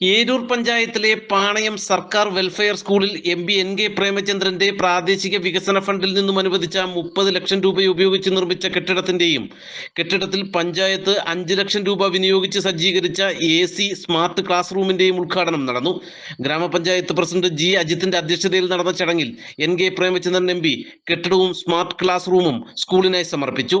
ഏരൂർ പഞ്ചായത്തിലെ പാണയം സർക്കാർ വെൽഫെയർ സ്കൂളിൽ എം പി എൻ കെ പ്രേമചന്ദ്രന്റെ പ്രാദേശിക വികസന ഫണ്ടിൽ നിന്നും അനുവദിച്ച മുപ്പത് ലക്ഷം രൂപ ഉപയോഗിച്ച് നിർമ്മിച്ച കെട്ടിടത്തിന്റെയും കെട്ടിടത്തിൽ പഞ്ചായത്ത് അഞ്ച് ലക്ഷം രൂപ വിനിയോഗിച്ച് സജ്ജീകരിച്ച എ സി സ്മാർട്ട് ക്ലാസ് റൂമിന്റെയും ഉദ്ഘാടനം നടന്നു. ഗ്രാമപഞ്ചായത്ത് പ്രസിഡന്റ് ജി അജിത്തിന്റെ അധ്യക്ഷതയിൽ നടന്ന ചടങ്ങിൽ എൻ കെ പ്രേമചന്ദ്രൻ എം കെട്ടിടവും സ്മാർട്ട് ക്ലാസ് റൂമും സ്കൂളിനായി സമർപ്പിച്ചു.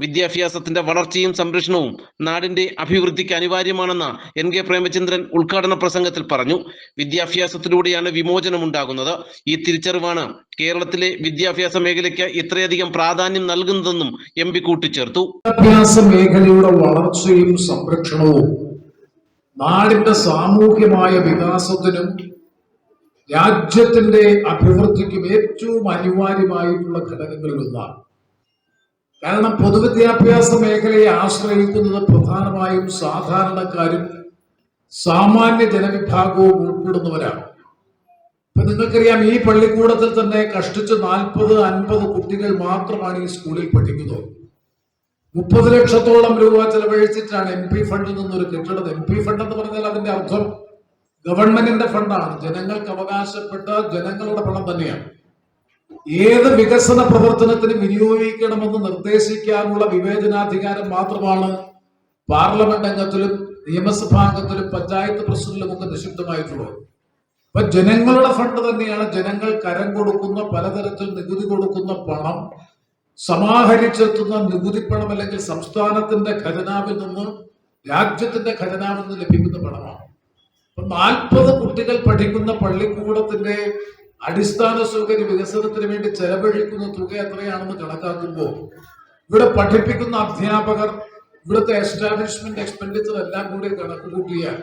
വിദ്യാഭ്യാസത്തിന്റെ വളർച്ചയും സംരക്ഷണവും നാടിന്റെ അഭിവൃദ്ധിക്ക് അനിവാര്യമാണെന്ന് എൻ കെ പ്രേമചന്ദ്രൻ ഉദ്ഘാടന പ്രസംഗത്തിൽ പറഞ്ഞു. വിദ്യാഭ്യാസത്തിലൂടെയാണ് വിമോചനം ഉണ്ടാകുന്നത്. ഈ തിരിച്ചറിവാണ് കേരളത്തിലെ വിദ്യാഭ്യാസ മേഖലയ്ക്ക് ഇത്രയധികം പ്രാധാന്യം നൽകുന്നതെന്നും എം പി കൂട്ടിച്ചേർത്തു. വിദ്യാഭ്യാസ മേഖലയുടെ വളർച്ചയും സംരക്ഷണവും നാടിന്റെ സാമൂഹ്യമായ വികാസത്തിനും രാജ്യത്തിന്റെ അഭിവൃദ്ധിക്കും ഏറ്റവും അനിവാര്യമായിട്ടുള്ള ഘടകങ്ങളിൽ ഒന്നാണ്. കാരണം പൊതുവിദ്യാഭ്യാസ മേഖലയെ ആശ്രയിക്കുന്നത് പ്രധാനമായും സാധാരണക്കാരും സാമാന്യ ജനവിഭാഗവും ഉൾപ്പെടുന്നവരാണ്. ഇപ്പൊ നിങ്ങൾക്കറിയാം ഈ പള്ളിക്കൂടത്തിൽ തന്നെ കഷ്ടിച്ച് നാൽപ്പത് അൻപത് കുട്ടികൾ മാത്രമാണ് ഈ സ്കൂളിൽ പഠിക്കുന്നത്. മുപ്പത് ലക്ഷത്തോളം രൂപ ചെലവഴിച്ചിട്ടാണ് എം പി ഫണ്ടിൽ നിന്നൊരു കെട്ടിടം. എം പി ഫണ്ട് എന്ന് പറഞ്ഞാൽ അതിന്റെ അർത്ഥം ഗവൺമെന്റിന്റെ ഫണ്ടാണ്. ജനങ്ങൾക്ക് അവകാശപ്പെട്ട ജനങ്ങളുടെ പണം തന്നെയാണ്. ഏത് വികസന പ്രവർത്തനത്തിന് വിനിയോഗിക്കണമെന്ന് നിർദ്ദേശിക്കാനുള്ള വിവേചനാധികാരം മാത്രമാണ് പാർലമെന്റ് അംഗത്തിലും നിയമസഭാ അംഗത്തിലും പഞ്ചായത്ത് പ്രസിഡന്റിലും ഒക്കെ നിഷിദ്ധമായിട്ടുള്ളത് അപ്പൊ ജനങ്ങളുടെ ഫണ്ട് തന്നെയാണ് ജനങ്ങൾ കരം കൊടുക്കുന്ന പലതരത്തിൽ നികുതി കൊടുക്കുന്ന പണം സമാഹരിച്ചെത്തുന്ന നികുതി പണം അല്ലെങ്കിൽ സംസ്ഥാനത്തിന്റെ ഖജനാവിൽ നിന്ന് രാജ്യത്തിന്റെ ഖജനാവിൽ നിന്ന് ലഭിക്കുന്ന പണമാണ്. നാൽപ്പത് കുട്ടികൾ പഠിക്കുന്ന പള്ളിക്കൂടത്തിന്റെ അടിസ്ഥാന സൗകര്യ വികസനത്തിന് വേണ്ടി ചെലവഴിക്കുന്ന തുക എത്രയാണെന്ന് കണക്കാക്കുമ്പോൾ ഇവിടെ പഠിപ്പിക്കുന്ന അധ്യാപകർ ഇവിടുത്തെ എസ്റ്റാബ്ലിഷ്മെന്റ് എക്സ്പെൻഡിച്ചർ എല്ലാം കൂടി കണക്ക് കൂട്ടിയാൽ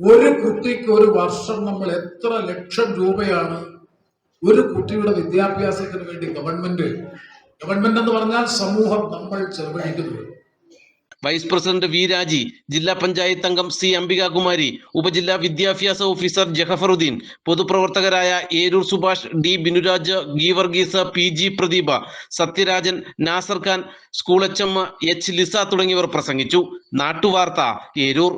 ഒരു കുട്ടിക്ക് ഒരു വർഷം നമ്മൾ എത്ര ലക്ഷം രൂപയാണ് ഒരു കുട്ടിയുടെ വിദ്യാഭ്യാസത്തിന് വേണ്ടി ഗവൺമെന്റ് ഗവൺമെന്റ് എന്ന് പറഞ്ഞാൽ സമൂഹം നമ്മൾ ചെലവഴിക്കുന്നത്. വൈസ് പ്രസിഡന്റ് വി രാജി ജില്ലാ പഞ്ചായത്ത് അംഗം സി. അംബികാകുമാരി ഉപജില്ലാ വിദ്യാഭ്യാസ officer ജഹഫറുദ്ദീൻ പൊതുപ്രവർത്തകരായ Eroor Subhash D. Binuraj G. Varghese P. G. Pradeepa Satyarajan Nasar Khan H H. Lisa തുടങ്ങിയവർ പ്രസംഗിച്ചു. നാട്ടുവാർത്ത ഏരൂർ.